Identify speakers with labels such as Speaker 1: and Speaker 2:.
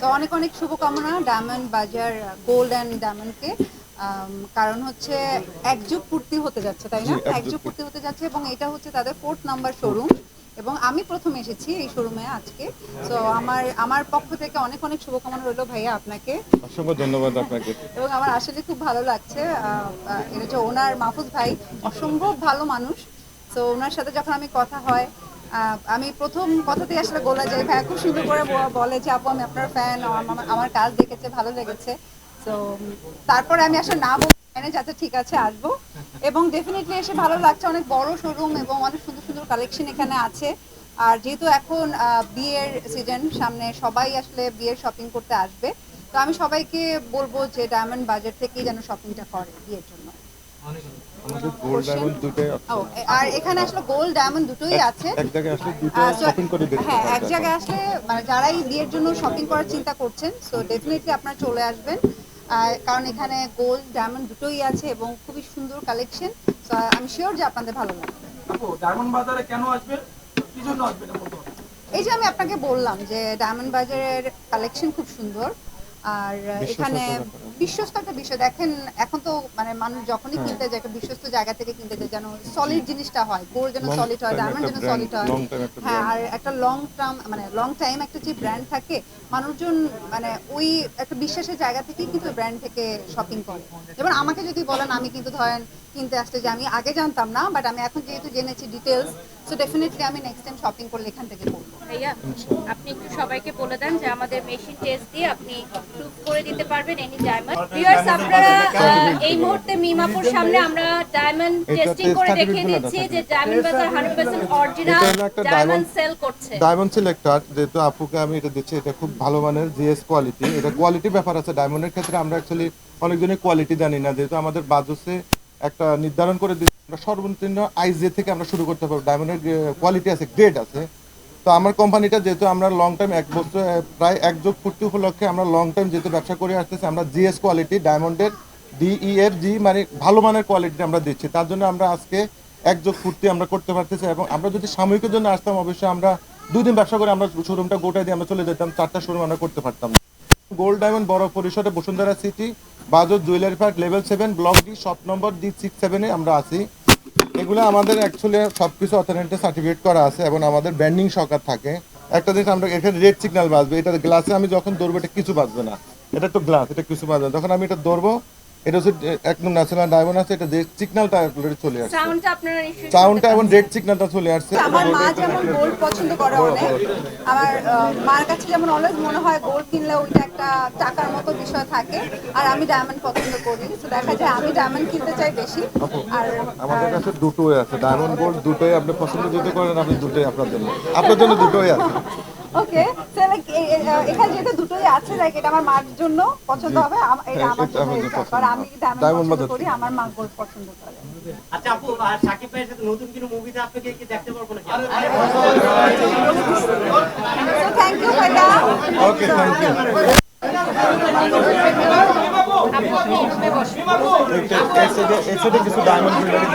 Speaker 1: তো অনেক অনেক শুভকামনা ডায়মন্ড বাজার গোল্ড অ্যান্ড ডায়মন্ডকে কারণ হচ্ছে একযুগ পূর্তি হতে যাচ্ছে তাই না?
Speaker 2: একযুগ
Speaker 1: পূর্তি হতে যাচ্ছে এবং এটা হচ্ছে তাদের ফোর্থ নাম্বার শোরুম এবং আমি প্রথম এসেছি এই শোরুমে আজকে। তো আমার আমার পক্ষ থেকে অনেক অনেক শুভকামনা রইল ভাইয়া আপনাকে।
Speaker 2: অসংখ্য ধন্যবাদ আপনাকে।
Speaker 1: এবং আমার আসলে খুব ভালো লাগছে এটা হচ্ছে ওনার মাহফুজ ভাই অসম্ভব ভালো মানুষ। তো ওনার সাথে যখন আমি কথা হয় আমি প্রথম কথাতেই আসলে গোলা যাই ভাই খুব সুন্দর করে বলে যে, আপু, আমি আপনার ফ্যান আমার কাজ দেখেছে, ভালো লেগেছে। তো তারপরে আমি আসলে না বলতে যাতে ঠিক আছে, আসব। এবং ডেফিনেটলি এসে ভালো লাগছে, অনেক বড় শোরুম এবং অনেক সুন্দর সুন্দর কালেকশন এখানে আছে। আর যেহেতু এখন বিয়ের সিজন সামনে সবাই আসলে বিয়ের শপিং করতে আসবে। তো আমি সবাইকে বলব যে ডায়মন্ড বাজার থেকেই যেন শপিংটা করে বিয়ের জন্য।
Speaker 2: আমাদের গোল্ড ডায়মন্ড দুটোই
Speaker 1: ও, আর এখানে আসলে গোল্ড ডায়মন্ড দুটোই আছে।
Speaker 2: এক জায়গায় আসলে দুটো শপিং করে দেখতে
Speaker 1: হ্যাঁ এক জায়গায় আসলে মানে যারাই বিয়ের জন্য শপিং করার চিন্তা করছেন সো ডেফিনেটলি আপনারা চলে আসবেন। কারণ এখানে গোল্ড ডায়মন্ড দুটোই আছে এবং খুবই সুন্দর কালেকশন সো আমি শিওর যে আপনাদের ভালো লাগবে।
Speaker 3: আপু ডায়মন্ড বাজারে কেন আসবেন কি জন্য আসবেন এটা বলতে হবে।
Speaker 1: এই যে আমি আপনাকে বললাম যে ডায়মন্ড বাজারের কালেকশন খুব সুন্দর আর এখানে বিশ্বস্ত একটা বিষয়। দেখেন এখন তো মানে মানুষ যখনই
Speaker 2: হ্যাঁ।
Speaker 1: কিনতে যায় একটা বিশ্বস্ত জায়গা থেকে কিনতে যায় যেন সলিড জিনিসটা হয় গোল্ড যেন সলিড হয় ডায়মন্ড যেন সলিড হয়। হ্যাঁ আর একটা লং টার্ম মানে লং টাইম একটা যে ব্র্যান্ড থাকে মানুষজন মানে ওই একটা বিশ্বাসের জায়গা থেকেই কিন্তু ব্র্যান্ড থেকে শপিং করে। যেমন আমাকে যদি বলেন আমি কিন্তু ধরেন কিনতে আসতে যে আমি আগে জানতাম না বাট আমি এখন যেহেতু জেনেছি ডিটেলস সো ডেফিনেটলি আমি নেক্সট টাইম শপিং করলে এখান থেকে করব।
Speaker 4: ভাইয়া আপনি একটু সবাইকে বলে দেন যে আমাদের মেশিন টেস্ট দিয়ে আপনি প্রুভ করে দিতে পারবেন এনি ডায়মন্ড ভিউয়ার্স আপনারা এই মুহূর্তে মিমাপুর সামনে আমরা ডায়মন্ড টেস্টিং করে দেখিয়ে দিচ্ছি যে diamond Bazar 100% original diamond sale করছে।
Speaker 2: ডায়মন্ড সিলেক্টর যেহেতু আপুকে আমি এটা দিচ্ছি এটা খুব ভালো মানের জিএস কোয়ালিটি এটা কোয়ালিটি ব্যাপার আছে ডায়মন্ডের ক্ষেত্রে আমরা অ্যাকচুয়ালি অনেকজনই কোয়ালিটি জানি না যেহেতু আমাদের বাজসে একটা নির্ধারণ করে দিচ্ছি আমরা সর্বনিম্ন আইজে থেকে আমরা শুরু করতে পারব। ডায়মন্ডের কোয়ালিটি আছে গ্রেড আছে। তো আমার কোম্পানিটা যেহেতু আমরা লং টাইম এক বছর প্রায় এক যোগ পূর্তি উপলক্ষে আমরা লং টাইম যেহেতু ব্যবসা করে আসতেছি, আমরা জিএস কোয়ালিটি ডায়মন্ডের ডিইএফ জি মানে ভালো মানের কোয়ালিটি আমরা দিচ্ছি। তার জন্য আমরা আজকে এক যোগ পূর্তি আমরা করতে পারতেছি এবং আমরা যদি সাময়িকের জন্য আসতাম, অবশ্যই আমরা দুদিন ব্যবসা করে আমরা শোরুমটা গোটায় দিয়ে আমরা চলে যেতাম চারটা শোরুম আমরা করতে পারতাম গোল্ড ডায়মন্ড বড় পরিসরে বসুন্ধরা সিটি বাজার jewellery park level seven block D shop number D six সেভেনে আমরা আছি। এগুলো আমাদের অ্যাকচুয়ালি সব কিছু অথেন্টিক সার্টিফিকেট করা আছে এবং আমাদের ব্যান্ডিং সরকার থাকে। একটা জিনিস আমরা এখানে রেড সিগন্যাল বাজবে। এটা গ্লাসে আমি যখন দৌড়বো এটা কিছু বাজবে না। এটা একটু গ্লাস এটা কিছু বাজবে না। যখন আমি এটা ধরবো এটা হচ্ছে একদম ন্যাশনাল ডায়মন্ড আছে এটা রেড সিগন্যালটা চলে আসছে।
Speaker 4: সাউন্ডটা আপনারা নিশ্চয়ই
Speaker 2: সাউন্ডটা এবং রেড সিগন্যালটা চলে আসছে।
Speaker 1: আমার মা যেমন গোল্ড পছন্দ করে অনেক আমার মার কাছে যেমন অলওয়েজ মনে হয় গোল্ড কিনলে ওইটা একটা টাকার মতো বিষয় থাকে আর আমি ডায়মন্ড পছন্দ করি। তো দেখা যায় আমি ডায়মন্ড কিনতে চাই বেশি আর
Speaker 2: আমাদের কাছে দুটোই আছে ডায়মন্ড গোল্ড দুটোই আপনি পছন্দ যদি করেন আপনি দুটোই আপনার জন্য। আপনার জন্য দুটোই আছে।
Speaker 1: ওকে এখানে যেটা দুটোই আছে লাইক এটা আমার মার জন্য পছন্দ হবে এটা
Speaker 2: হ্যাঁ,
Speaker 1: আমার জন্য।
Speaker 2: পছন্দ।
Speaker 1: আমি ডায়মন্ড পছন্দ করি আমার মা গোল্ড পছন্দ করে
Speaker 5: আচ্ছা আপু আর সাকিব ভাইয়ের সাথে নতুন কোনো মুভিতে আপনাকে কি দেখতে পারব নাকি
Speaker 1: থ্যাংক ইউ ভাইয়া
Speaker 2: ওকে থ্যাংক ইউ কিছু ডায়মন্ড জুয়েলারি